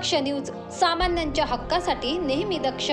दक्ष news सामान्यांच्या हक्कासाठी नेहमी दक्ष.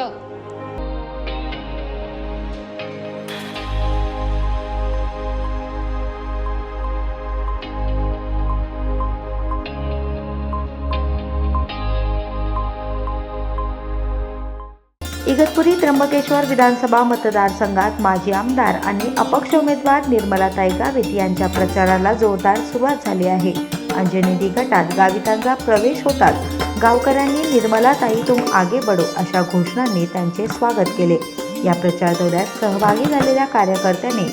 इगतपुरी त्र्यंबकेश्वर विधानसभा मतदारसंघात माजी आमदार आणि अपक्ष उमेदवार निर्मलाताई गावित यांच्या प्रचाराला जोरदार सुरुवात झाली आहे. अंजनेरी गटात गावितांचा प्रवेश होताच गावकऱ्यांनी निर्मलाताई तुम आगे बढो अशा घोषणांनी त्यांचे स्वागत केले. या प्रचार दौऱ्यात सहभागी झालेल्या कार्यकर्त्यांनी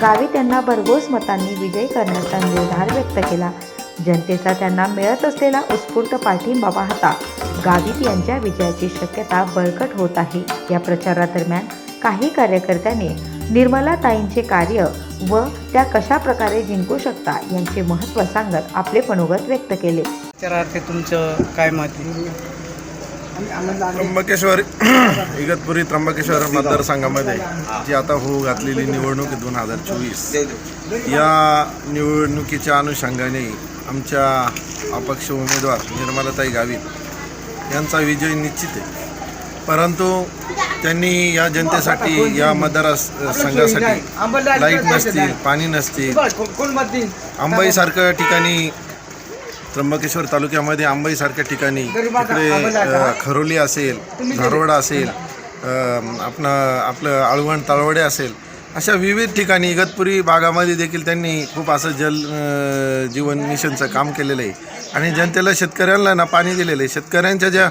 गावी त्यांना भरघोस मतांनी विजयी करण्याचा निर्धार व्यक्त केला. जनतेचा त्यांना मिळत असलेला उत्स्फूर्त पाठिंबा पाहता गावित यांच्या विजयाची शक्यता बळकट होत आहे. या प्रचारादरम्यान काही कार्यकर्त्यांनी निर्मला ताईंचे कार्य व त्या कशा प्रकारे जिंकू शकता यांचे महत्त्व सांगत आपले मनोगत व्यक्त केले. विचारार्थ तुमचं काय मत आहे? त्र्यंबकेश्वर इगतपुरी त्र्यंबकेश्वर मतदारसंघामध्ये जी आता होऊ घातलेली निवडणूक दोन हजार चोवीस या निवडणुकीच्या अनुषंगाने आमच्या अपक्ष उमेदवार निर्मलाताई गावित यांचा विजय निश्चित आहे परंतु त्यांनी या जनतेसाठी या मतदारसंघासाठी लाइट नसतील पाणी नसतील अंबाईसारख्या ठिकाणी त्र्यंबकेश्वर तालुक्यामध्ये अंबाईसारख्या ठिकाणी इकडे खरोली असेल धारवडा असेल आपण आपलं आळवण तळवडे असेल अशा विविध ठिकाणी इगतपुरी भागामध्ये देखील त्यांनी खूप असं जल जीवन मिशनचं काम केलेलं आहे. आणि जनतेला शेतकऱ्यांना ना पाणी दिलेलं आहे. शेतकऱ्यांच्या ज्या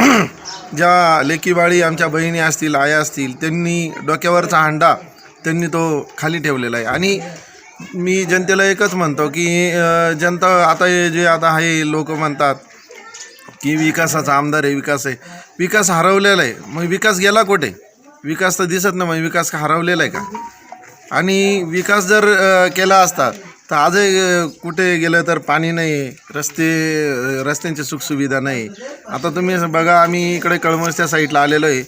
ज्या लेकीबाळी आमच्या बहिणी असतील आया असतील त्यांनी डोक्यावरचा हांडा त्यांनी तो खाली ठेवलेला आहे. आणि मी जनतेला एकच म्हणतो की जनता आता हे जे आता आहे लोक म्हणतात की विकासाचा आमदार आहे विकास आहे. विकास हरवलेला आहे. मग विकास गेला कुठे? विकास तर दिसत नाही मग विकास हरवलेला आहे का? आणि विकास जर केला असता तर आजही कुठे गेलं तर पाणी नाही रस्ते रस्त्यांची सुखसुविधा नाही. आता तुम्ही बघा आम्ही इकडे कळमसच्या साईडला आलेलो आहे.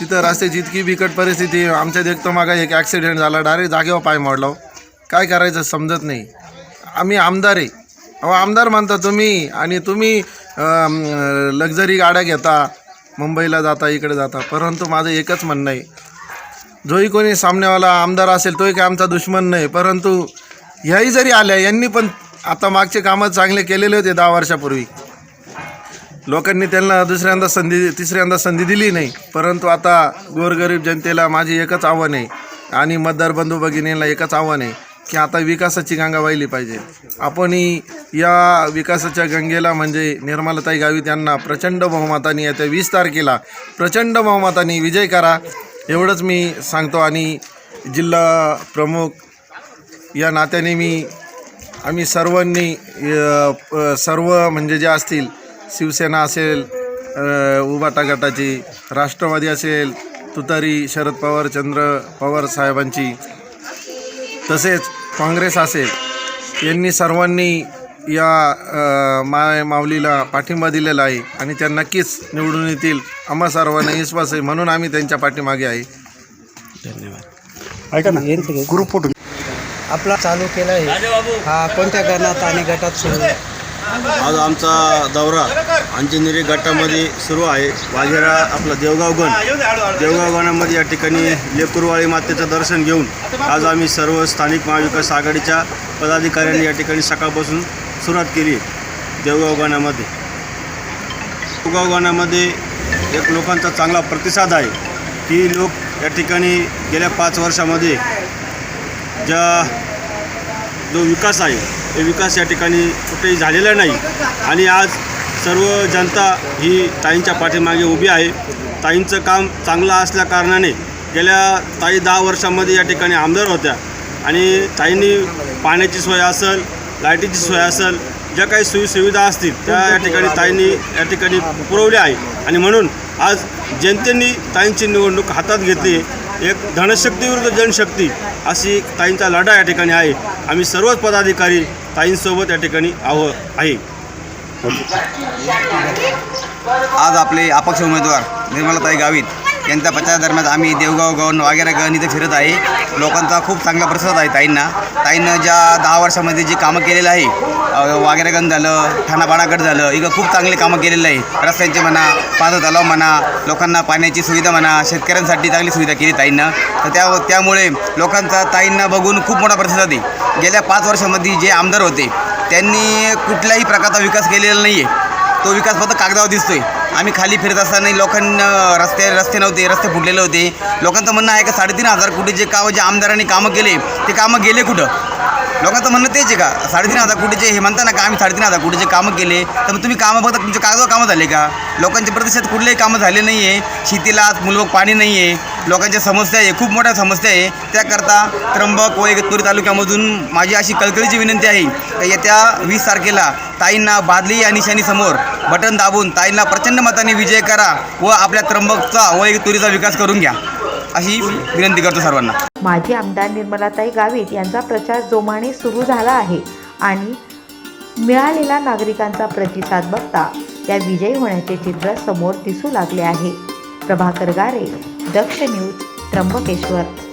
तिथं रस्त्याची इतकी बिकट परिस्थिती आमच्या देखतो मागा एक ॲक्सिडेंट झाला डायरेक्ट जागेवर पाय मोडला हो. काय करायचं समजत नाही. आम्ही आमदार आहे. अहो आमदार मानता तुम्ही आणि तुम्ही लक्झरी गाड्या घेता मुंबईला जाता इकडे जाता. परंतु माझं एकच म्हणणं आहे. जोही कोणी सामनेवाला आमदार असेल तोही काय आमचा दुश्मन नाही. परंतु ह्याही जरी आल्या यांनी पण आता मागचे कामं चांगले केलेले होते दहा वर्षापूर्वी. लोकांनी त्यांना दुसऱ्यांदा संधी तिसऱ्यांदा संधी दिली नाही. परंतु आता गोरगरीब जनतेला माझी एकच आव्हान आहे. आणि मतदार बंधू भगिनींना एकच आव्हान आहे. की आता विकासाची गंगा वाहिली पाहिजे. आपणही या विकासाच्या गंगेला म्हणजे निर्मलताई गावित यांना प्रचंड बहुमताने येत्या वीस तारखेला प्रचंड बहुमताने विजय करा एवढंच मी सांगतो. आणि जिल्हा प्रमुख या नात्याने मी आम्ही सर्वांनी सर्व म्हणजे जे असतील शिवसेना असेल उबाटा गटाची राष्ट्रवादी असेल तुतारी शरद पवार चंद्र पवार साहेबांची तसेच काँग्रेस असेल यांनी सर्वांनी या माय माऊलीला पाठिंबा दिलेला आहे आणि त्या नक्कीच निवडून येतील. आम्हा सर्वांना विश्वास आहे म्हणून आम्ही त्यांच्या पाठीमागे आहे. ऐका ना ग्रुप फोटो. आपला चालू केला आहे. हा कोणत्या गणात आणि गटात सुरू आहे? आज आमचा दौरा अंजनेरी गटामध्ये सुरू आहे. वाघेरा आपला देवगाव गण. देवगाव गणामध्ये या ठिकाणी लेकुरवाळी मातेचं दर्शन घेऊन आज आम्ही सर्व स्थानिक महाविकास आघाडीच्या पदाधिकाऱ्यांनी या ठिकाणी सकाळपासून सुरुवात केली देवगाव गणामध्ये. देवगाव गणामध्ये एक लोकांचा चांगला प्रतिसाद आहे की लोक या ठिकाणी गेल्या पाच वर्षामध्ये ज्या जो विकास आहे विकास या ठिकाणी कुठेही झालेला नाही. आणि आज सर्व जनता ही ताईंच्या पाठीमागे उभी आहे. ताईंचं काम चांगलं असल्या कारणाने गेल्या ताई दहा वर्षामध्ये या ठिकाणी आमदार होत्या. आणि ताईंनी पाण्याची सोय असेल लाईटीची सोय असेल ज्या काही सोयीसुविधा असतील त्या या ठिकाणी ताईंनी या ठिकाणी पुरवल्या आहे आणि म्हणून आज जनतेने ताईंची निवडणूक हातात घेतली एक धनशक्ती विरुद्ध जनशक्ती अशी ताईंचा लढा या ठिकाणी आहे. आम्ही सर्वच पदाधिकारी ताईंसोबत या ठिकाणी आहो आहे. आज आपले अपक्ष उमेदवार निर्मलाताई गावित यांच्या प्रचारादरम्यान आम्ही देवगाव गण वगैरे गण इथे फिरत आहे. लोकांचा खूप चांगला प्रतिसाद आहे ताईंना. ताईंनं ज्या दहा वर्षामध्ये जी कामं केलेलं आहे अ, गण झालं ठाणापाडागड झालं इकडं खूप चांगली कामं केलेलं आहे. रस्त्यांचे म्हणा पाझर तलाव म्हणा लोकांना पाण्याची सुविधा म्हणा शेतकऱ्यांसाठी चांगली सुविधा केली ताईंना. तर त्या त्यामुळे लोकांचा ताईंना बघून खूप मोठा प्रतिसाद आहे. गेल्या पाच वर्षामध्ये जे आमदार होते त्यांनी कुठल्याही प्रकारचा विकास केलेला नाही आहे तो विकास फक्त कागदावर दिसतोय. आम्ही खाली फिरत असताना लोकांना रस्ते रस्ते नव्हते रस्ते फुटलेले होते. लोकांचं म्हणणं आहे का साडेतीन हजार कोटी जे काम जे आमदारांनी कामं केले ते कामं गेले कुठं? लोकांचं म्हणणं तेच आहे का साडेतीन हजार कोटीचे हे म्हणता ना का आम्ही साडेतीन हजार कोटीचे कामं केले तर मग तुम्ही कामं बघता तुमचे कागदावर कामं झाले का? लोकांच्या प्रतिशत कुठलेही कामं झाले नाही आहे शेतीला आज मूलभूत पाणी नाही आहे लोकांच्या समस्या आहे खूप मोठ्या समस्या आहे. त्याकरता त्र्यंबक व इगतपुरी तालुक्यामधून माझी अशी कळकळीची विनंती आहे का येत्या वीस तारखेला ताईंना बादली आणि शनीसमोर बटन दाबून ताईंना प्रचंड मताने विजय करा व आपल्या त्र्यंबकचा व एक तुरीचा विकास करून घ्या. अशी विनंती करतो सर्वांना. माजी आमदार निर्मलाताई गावित यांचा प्रचार जोमाने सुरू झाला आहे आणि मिळालेला नागरिकांचा प्रतिसाद बघता त्या विजयी होण्याचे चित्र समोर दिसू लागले आहे. प्रभाकर गारे दक्ष न्यूज त्र्यंबकेश्वर.